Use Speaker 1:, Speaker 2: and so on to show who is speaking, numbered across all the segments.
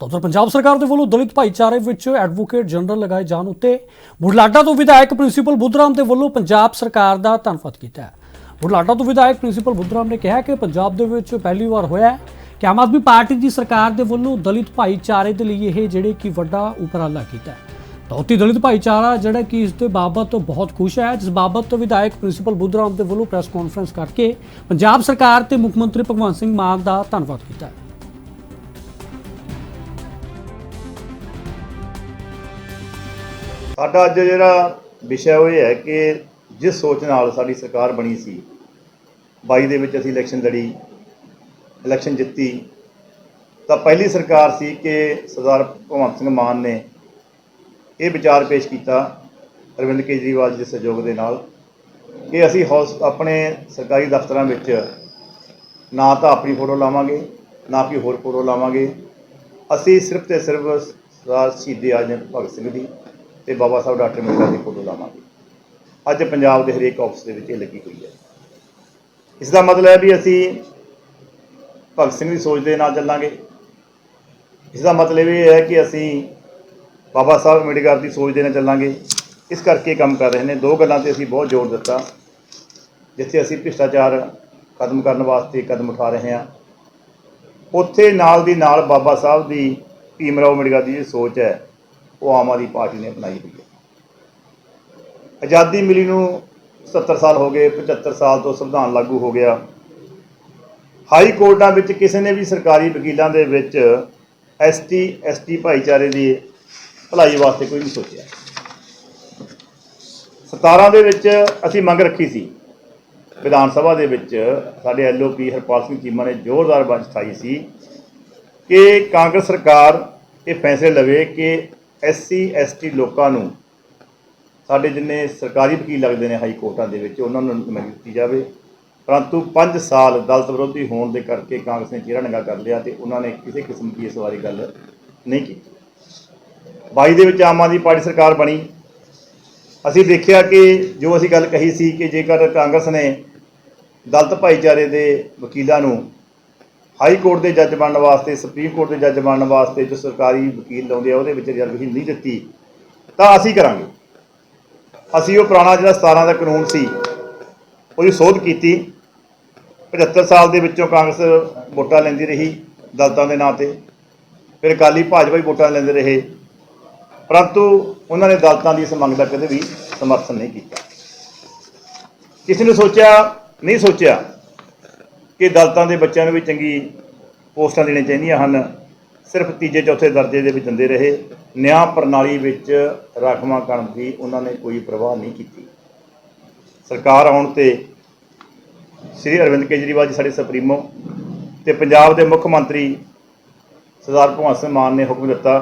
Speaker 1: ਤਾਂ ਉੱਧਰ ਪੰਜਾਬ ਸਰਕਾਰ ਦੇ ਵੱਲੋਂ ਦਲਿਤ ਭਾਈਚਾਰੇ ਵਿੱਚ ਐਡਵੋਕੇਟ ਜਨਰਲ ਲਗਾਏ ਜਾਣ ਉੱਤੇ ਬੁਢਲਾਡਾ ਤੋਂ ਵਿਧਾਇਕ ਪ੍ਰਿੰਸੀਪਲ ਬੁੱਧਰਾਮ ਦੇ ਵੱਲੋਂ ਪੰਜਾਬ ਸਰਕਾਰ ਦਾ ਧੰਨਵਾਦ ਕੀਤਾ ਹੈ। ਬੁਢਲਾਡਾ ਤੋਂ ਵਿਧਾਇਕ ਪ੍ਰਿੰਸੀਪਲ ਬੁੱਧਰਾਮ ਨੇ ਕਿਹਾ ਕਿ ਪੰਜਾਬ ਦੇ ਵਿੱਚ ਪਹਿਲੀ ਵਾਰ ਹੋਇਆ ਹੈ ਕਿ ਆਮ ਆਦਮੀ ਪਾਰਟੀ ਦੀ ਸਰਕਾਰ ਦੇ ਵੱਲੋਂ ਦਲਿਤ ਭਾਈਚਾਰੇ ਦੇ ਲਈ ਇਹ ਜਿਹੜੇ ਕਿ ਵੱਡਾ ਉਪਰਾਲਾ ਕੀਤਾ ਹੈ। ਤਾਂ ਉੱਥੇ ਦਲਿਤ ਭਾਈਚਾਰਾ ਜਿਹੜਾ ਕਿ ਇਸ ਦੇ ਬਾਬਤ ਬਹੁਤ ਖੁਸ਼ ਹੈ। ਜਿਸ ਬਾਬਤ ਵਿਧਾਇਕ ਪ੍ਰਿੰਸੀਪਲ ਬੁੱਧਰਾਮ ਦੇ ਵੱਲੋਂ ਪ੍ਰੈਸ ਕਾਨਫਰੰਸ ਕਰਕੇ ਪੰਜਾਬ ਸਰਕਾਰ ਤੇ ਮੁੱਖ ਮੰਤਰੀ ਭਗਵੰਤ ਸਿੰਘ ਮਾਨ ਦਾ ਧੰਨਵਾਦ ਕੀਤਾ ਹੈ।
Speaker 2: ਸਾਡਾ ਅੱਜ ਜਿਹੜਾ ਵਿਸ਼ਾ ਉਹ ਇਹ ਹੈ ਕਿ ਜਿਸ ਸੋਚ ਨਾਲ ਸਾਡੀ ਸਰਕਾਰ ਬਣੀ ਸੀ 22 ਦੇ ਵਿੱਚ ਅਸੀਂ ਇਲੈਕਸ਼ਨ ਲੜੀ ਇਲੈਕਸ਼ਨ ਜਿੱਤੀ, ਤਾਂ ਪਹਿਲੀ ਸਰਕਾਰ ਸੀ ਕਿ ਸਰਦਾਰ ਭਗਵੰਤ ਸਿੰਘ ਮਾਨ ਨੇ ਇਹ ਵਿਚਾਰ ਪੇਸ਼ ਕੀਤਾ ਅਰਵਿੰਦ ਕੇਜਰੀਵਾਲ ਜੀ ਦੇ ਸਹਿਯੋਗ ਦੇ ਨਾਲ ਕਿ ਅਸੀਂ ਹੌਸ ਆਪਣੇ ਸਰਕਾਰੀ ਦਫ਼ਤਰਾਂ ਵਿੱਚ ਨਾ ਤਾਂ ਆਪਣੀ ਫੋਟੋ ਲਾਵਾਂਗੇ, ਨਾ ਕੋਈ ਹੋਰ ਫੋਟੋ ਲਾਵਾਂਗੇ। ਅਸੀਂ ਸਿਰਫ ਤੇ ਸਿਰਫ ਸਰਦਾਰ ਸ਼ਹੀਦ ਆਜਮ ਭਗਤ ਸਿੰਘ ਦੀ ਤੇ ਬਾਬਾ ਸਾਹਿਬ ਡਾਕਟਰ ਅੰਬੇਡਕਰ ਦੀ ਫੋਟੋ ਲਾਵਾਂਗੇ। ਅੱਜ ਪੰਜਾਬ ਦੇ ਹਰੇਕ ਆਫਿਸ ਦੇ ਵਿੱਚ ਇਹ ਲੱਗੀ ਹੋਈ ਹੈ। ਇਸ ਦਾ ਮਤਲਬ ਹੈ ਵੀ ਅਸੀਂ ਭਗਤ ਸਿੰਘ ਦੀ ਸੋਚ ਦੇ ਨਾਲ ਚੱਲਾਂਗੇ। ਇਸ ਦਾ ਮਤਲਬ ਇਹ ਹੈ ਕਿ ਅਸੀਂ ਬਾਬਾ ਸਾਹਿਬ ਅੰਬੇਡਕਰ ਦੀ ਸੋਚ ਦੇ ਨਾਲ ਚੱਲਾਂਗੇ। ਇਸ ਕਰਕੇ ਕੰਮ ਕਰ ਰਹੇ ਨੇ। ਦੋ ਗੱਲਾਂ ਤੇ ਅਸੀਂ ਬਹੁਤ ਜ਼ੋਰ ਦਿੱਤਾ। ਜਿੱਥੇ ਅਸੀਂ ਭ੍ਰਿਸ਼ਟਾਚਾਰ ਖਤਮ ਕਰਨ ਵਾਸਤੇ ਕਦਮ ਉਠਾ ਰਹੇ ਹਾਂ। ਉੱਥੇ ਨਾਲ ਦੀ ਨਾਲ ਬਾਬਾ ਸਾਹਿਬ ਦੀ ਭੀਮ ਰਾਓ ਅੰਬੇਡਕਰ ਦੀ ਜਿਹੜੀ ਸੋਚ ਹੈ ਉਹ ਆਮ ਆਦਮੀ ਪਾਰਟੀ ਨੇ ਅਪਣਾਈ ਹੋਈ ਹੈ। ਆਜ਼ਾਦੀ ਮਿਲੀ ਨੂੰ 70 ਸਾਲ ਹੋ ਗਏ 75 ਸਾਲ ਤੋਂ ਸੰਵਿਧਾਨ ਲਾਗੂ ਹੋ ਗਿਆ। ਹਾਈ ਕੋਰਟਾਂ ਵਿੱਚ ਕਿਸੇ ਨੇ ਵੀ ਸਰਕਾਰੀ ਵਕੀਲਾਂ ਦੇ ਵਿੱਚ ਐਸਟੀ ਐਸਟੀ ਭਾਈਚਾਰੇ ਦੀ ਭਲਾਈ ਵਾਸਤੇ ਕੋਈ ਨਹੀਂ ਸੋਚਿਆ। 17 ਦੇ ਵਿੱਚ ਅਸੀਂ ਮੰਗ ਰੱਖੀ ਸੀ, ਵਿਧਾਨ ਸਭਾ ਦੇ ਵਿੱਚ ਸਾਡੇ ਐਲਓਪੀ ਹਰਪਾਲ ਸਿੰਘ ਚੀਮਾ ਨੇ ਜ਼ੋਰਦਾਰ ਬਾਤ ਉਠਾਈ ਸੀ ਕਿ ਕਾਂਗਰਸ ਸਰਕਾਰ ਇਹ ਫੈਸਲੇ ਲਵੇ ਕਿ ਐਸਸੀ, ਐਸਟੀ ਲੋਕਾਂ ਨੂੰ ਸਾਡੇ ਜਿੰਨੇ ਸਰਕਾਰੀ ਵਕੀਲ ਲੱਗਦੇ ਨੇ ਹਾਈ ਕੋਰਟਾਂ ਦੇ ਵਿੱਚ, ਉਹਨਾਂ ਨੂੰ ਨੁਮਾਇੰਦਗੀ ਦਿੱਤੀ ਜਾਵੇ। ਪਰੰਤੂ 5 ਸਾਲ ਦਲਤ ਵਿਰੋਧੀ ਹੋਣ ਦੇ ਕਰਕੇ ਕਾਂਗਰਸ ਨੇ ਚਿਹਰਾ ਨੰਗਾ ਕਰ ਲਿਆ ਤੇ ਉਹਨਾਂ ਨੇ ਕਿਸੇ ਕਿਸਮ ਦੀ ਇਸ ਵਾਰੀ ਗੱਲ ਨਹੀਂ ਕੀਤੀ। 22 ਦੇ ਵਿੱਚ ਆਮ ਆਦਮੀ ਪਾਰਟੀ ਸਰਕਾਰ ਬਣੀ। ਅਸੀਂ ਦੇਖਿਆ ਕਿ ਜੋ ਅਸੀਂ ਗੱਲ ਕਹੀ ਸੀ ਕਿ ਜੇਕਰ ਕਾਂਗਰਸ ਨੇ ਦਲਤ ਭਾਈਚਾਰੇ ਦੇ ਵਕੀਲਾਂ ਨੂੰ ਹਾਈ ਕੋਰਟ ਦੇ ਜੱਜ ਬਣਨ ਵਾਸਤੇ, ਸੁਪਰੀਮ ਕੋਰਟ ਦੇ ਜੱਜ ਬਣਨ ਵਾਸਤੇ ਜੋ ਸਰਕਾਰੀ ਵਕੀਲ ਲਾਉਂਦੇ ਆ, ਉਹਦੇ ਵਿੱਚ ਰਿਜ਼ਰਵੇਸ਼ਨ ਨਹੀਂ ਦਿੱਤੀ, ਤਾਂ ਅਸੀਂ ਕਰਾਂਗੇ। ਅਸੀਂ ਉਹ ਪੁਰਾਣਾ ਜਿਹੜਾ 17 ਦਾ ਕਾਨੂੰਨ ਸੀ, ਉਹਦੀ ਸੋਧ ਕੀਤੀ। 75 ਸਾਲ ਦੇ ਵਿੱਚੋਂ ਕਾਂਗਰਸ ਵੋਟਾਂ ਲੈਂਦੀ ਰਹੀ ਦਲਤਾਂ ਦੇ ਨਾਂ ਤੇ। ਫਿਰ ਅਕਾਲੀ ਭਾਜਪਾ ਵੀ ਵੋਟਾਂ ਲੈਂਦੇ ਰਹੇ। ਪਰੰਤੂ ਉਹਨਾਂ ਨੇ ਦਲਤਾਂ ਦੀ ਇਸ ਮੰਗ ਦਾ ਕਦੇ ਵੀ ਸਮਰਥਨ ਨਹੀਂ ਕੀਤਾ। ਕਿਸੇ ਨੇ ਸੋਚਿਆ, ਨਹੀਂ ਸੋਚਿਆ ਕਿ ਦਲਤਾਂ ਦੇ ਬੱਚਿਆਂ ਨੂੰ ਵੀ ਚੰਗੀ ਪੋਸਟਾਂ ਦੇਣੀਆਂ ਚਾਹੀਦੀਆਂ ਹਨ। ਸਿਰਫ ਤੀਜੇ, ਚੌਥੇ ਦਰਜੇ ਦੇ ਵਿੱਚ ਦਿੰਦੇ ਰਹੇ। ਨਿਆਂ ਪ੍ਰਣਾਲੀ ਵਿੱਚ ਰਾਖਵਾਂ ਕਰਨ ਦੀ ਉਹਨਾਂ ਨੇ ਕੋਈ ਪ੍ਰਵਾਹ ਨਹੀਂ ਕੀਤੀ। ਸਰਕਾਰ ਆਉਣ ਤੇ ਸ੍ਰੀ ਅਰਵਿੰਦ ਕੇਜਰੀਵਾਲ ਜੀ ਸਾਡੇ ਸੁਪਰੀਮੋ ਤੇ ਪੰਜਾਬ ਦੇ ਮੁੱਖ ਮੰਤਰੀ ਸਰਦਾਰ ਭਗਵੰਤ ਸਿੰਘ ਮਾਨ ਨੇ ਹੁਕਮ ਦਿੱਤਾ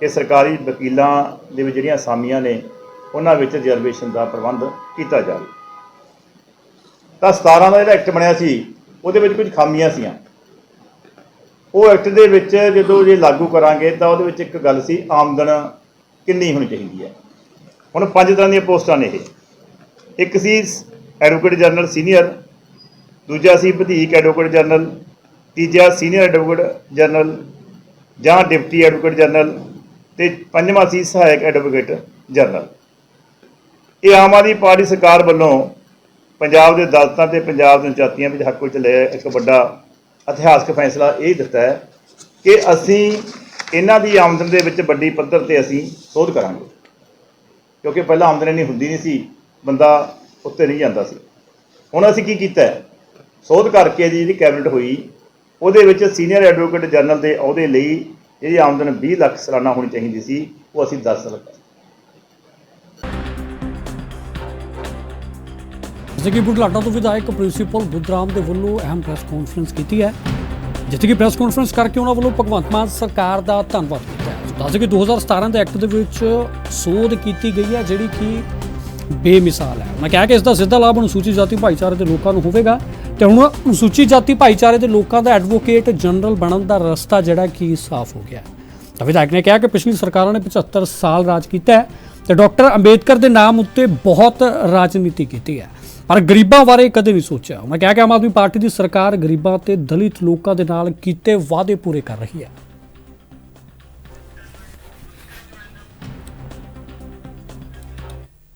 Speaker 2: ਕਿ ਸਰਕਾਰੀ ਵਕੀਲਾਂ ਦੇ ਵਿੱਚ ਜਿਹੜੀਆਂ ਅਸਾਮੀਆਂ ਨੇ, ਉਹਨਾਂ ਵਿੱਚ ਰਿਜ਼ਰਵੇਸ਼ਨ ਦਾ ਪ੍ਰਬੰਧ ਕੀਤਾ ਜਾਵੇ। ਤਾਂ 17 ਦਾ ਜਿਹੜਾ ਐਕਟ ਬਣਿਆ ਸੀ ਉਹਦੇ ਵਿੱਚ ਕੁਝ ਖਾਮੀਆਂ ਸੀਆਂ। ਉਹ ਐਕਟ ਦੇ ਵਿੱਚ ਜਦੋਂ ਜੇ ਲਾਗੂ ਕਰਾਂਗੇ ਤਾਂ ਉਹਦੇ ਵਿੱਚ ਇੱਕ ਗੱਲ ਸੀ, ਆਮਦਨ ਕਿੰਨੀ ਹੋਣੀ ਚਾਹੀਦੀ ਹੈ। ਹੁਣ ਪੰਜ ਤਰ੍ਹਾਂ ਦੀਆਂ ਪੋਸਟਾਂ ਨੇ ਇਹ। ਇੱਕ ਸੀ ਐਡਵੋਕੇਟ ਜਨਰਲ ਸੀਨੀਅਰ, ਦੂਜਾ ਸੀ ਵਧੀਕ ਐਡਵੋਕੇਟ ਜਨਰਲ, ਤੀਜਾ ਸੀਨੀਅਰ ਐਡਵੋਕੇਟ ਜਨਰਲ ਜਾਂ ਡਿਪਟੀ ਐਡਵੋਕੇਟ ਜਨਰਲ ਤੇ ਪੰਜਵਾਂ ਸੀ ਸਹਾਇਕ ਐਡਵੋਕੇਟ ਜਨਰਲ। ਇਹ ਆਮ ਆਦਮੀ ਪਾਰਟੀ ਸਰਕਾਰ ਵੱਲੋਂ ਪੰਜਾਬ ਦੇ ਅਦਾਲਤਾਂ ਤੇ ਪੰਜਾਬ ਦੀਆਂ ਜਾਤੀਆਂ ਵਿੱਚ ਹੱਕ ਵਿੱਚ ਲਿਆ ਇੱਕ ਵੱਡਾ ਇਤਿਹਾਸਕ ਫੈਸਲਾ ਇਹ ਦਿੱਤਾ ਹੈ ਕਿ ਅਸੀਂ ਇਹਨਾਂ ਦੀ ਆਮਦਨ ਦੇ ਵਿੱਚ ਵੱਡੀ ਪੱਧਰ ਤੇ ਅਸੀਂ ਸੋਧ ਕਰਾਂਗੇ। ਕਿਉਂਕਿ ਪਹਿਲਾਂ ਆਮਦਨ ਨਹੀਂ ਹੁੰਦੀ ਨਹੀਂ ਸੀ, ਬੰਦਾ ਉੱਤੇ ਨਹੀਂ ਜਾਂਦਾ ਸੀ। ਹੁਣ ਅਸੀਂ ਕੀ ਕੀਤਾ ਸੋਧ ਕਰਕੇ ਜੀ ਜਿਹੜੀ ਕੈਬਨਿਟ ਹੋਈ, ਉਹਦੇ ਵਿੱਚ ਸੀਨੀਅਰ ਐਡਵੋਕੇਟ ਜਨਰਲ ਦੇ ਅਹੁਦੇ ਲਈ ਜਿਹੜੀ ਆਮਦਨ 20 ਲੱਖ ਸਾਲਾਨਾ ਹੋਣੀ ਚਾਹੀਦੀ ਸੀ, ਉਹ ਅਸੀਂ 10 ਲੱਖ
Speaker 1: ਜਿੱਥੇ ਕਿ ਬੁਢਲਾਡਾ ਤੋਂ ਵਿਧਾਇਕ ਪ੍ਰਿੰਸੀਪਲ ਬੁੱਧਰਾਮ ਦੇ ਵੱਲੋਂ ਅਹਿਮ ਪ੍ਰੈਸ ਕਾਨਫਰੰਸ ਕੀਤੀ ਹੈ, ਜਿੱਥੇ ਕਿ ਪ੍ਰੈਸ ਕਾਨਫਰੰਸ ਕਰਕੇ ਉਹਨਾਂ ਵੱਲੋਂ ਭਗਵੰਤ ਮਾਨ ਸਰਕਾਰ ਦਾ ਧੰਨਵਾਦ ਕੀਤਾ ਹੈ। ਦੱਸ ਕਿ 2017 ਦੇ ਐਕਟ ਦੇ ਵਿੱਚ ਸੋਧ ਕੀਤੀ ਗਈ ਹੈ, ਜਿਹੜੀ ਕਿ ਬੇਮਿਸਾਲ ਹੈ। ਮੈਂ ਕਿਹਾ ਕਿ ਇਸ ਦਾ ਸਿੱਧਾ ਲਾਭ ਅਨੁਸੂਚਿਤ ਜਾਤੀ ਭਾਈਚਾਰੇ ਦੇ ਲੋਕਾਂ ਨੂੰ ਹੋਵੇਗਾ ਤੇ ਹੁਣ ਅਨੁਸੂਚਿਤ ਜਾਤੀ ਭਾਈਚਾਰੇ ਦੇ ਲੋਕਾਂ ਦਾ ਐਡਵੋਕੇਟ ਜਨਰਲ ਬਣਨ ਦਾ ਰਸਤਾ ਜਿਹੜਾ ਕਿ ਸਾਫ਼ ਹੋ ਗਿਆ ਤਾਂ ਵਿਧਾਇਕ ਨੇ ਕਿਹਾ ਕਿ ਪਿਛਲੀ ਸਰਕਾਰਾਂ ਨੇ 75 ਸਾਲ ਰਾਜ ਕੀਤਾ ਹੈ ਤੇ ਡਾਕਟਰ ਅੰਬੇਦਕਰ ਦੇ ਨਾਮ ਉੱਤੇ ਬਹੁਤ ਰਾਜਨੀਤੀ ਕੀਤੀ ਹੈ। ਪਰ ਗਰੀਬਾਂ ਬਾਰੇ ਕਦੇ ਨਹੀਂ ਸੋਚਿਆ। ਮੈਂ ਕਿਹਾ ਕਿ ਆਮ ਆਦਮੀ ਪਾਰਟੀ ਦੀ ਸਰਕਾਰ ਗਰੀਬਾਂ ਤੇ ਦਲਿਤ ਲੋਕਾਂ ਦੇ ਨਾਲ ਕੀਤੇ ਵਾਅਦੇ ਪੂਰੇ ਕਰ ਰਹੀ ਹੈ।